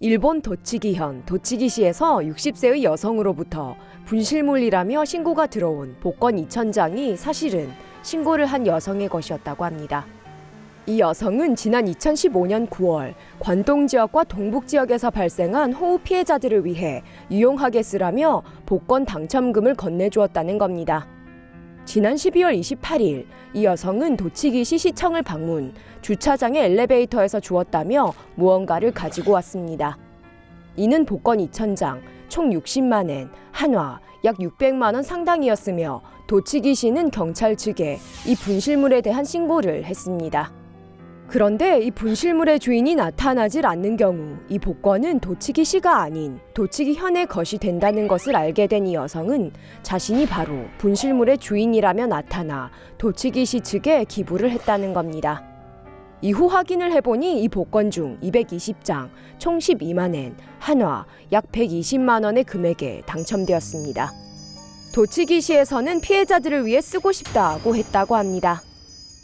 일본 도치기현 도치기시에서 60세의 여성으로부터 분실물이라며 신고가 들어온 복권 2,000장이 사실은 신고를 한 여성의 것이었다고 합니다. 이 여성은 지난 2015년 9월 관동 지역과 동북 지역에서 발생한 호우 피해자들을 위해 유용하게 쓰라며 복권 당첨금을 건네주었다는 겁니다. 지난 12월 28일 이 여성은 도치기 시 시청을 방문, 주차장의 엘리베이터에서 주었다며 무언가를 가지고 왔습니다. 이는 복권 2,000장, 총 60만 엔, 한화, 약 600만 원 상당이었으며 도치기시는 경찰 측에 이 분실물에 대한 신고를 했습니다. 그런데 이 분실물의 주인이 나타나질 않는 경우 이 복권은 도치기 씨가 아닌 도치기 현의 것이 된다는 것을 알게 된 이 여성은 자신이 바로 분실물의 주인이라며 나타나 도치기 씨 측에 기부를 했다는 겁니다. 이후 확인을 해보니 이 복권 중 220장, 총 12만 엔, 한화, 약 120만 원의 금액에 당첨되었습니다. 도치기시에서는 피해자들을 위해 쓰고 싶다고 했다고 합니다.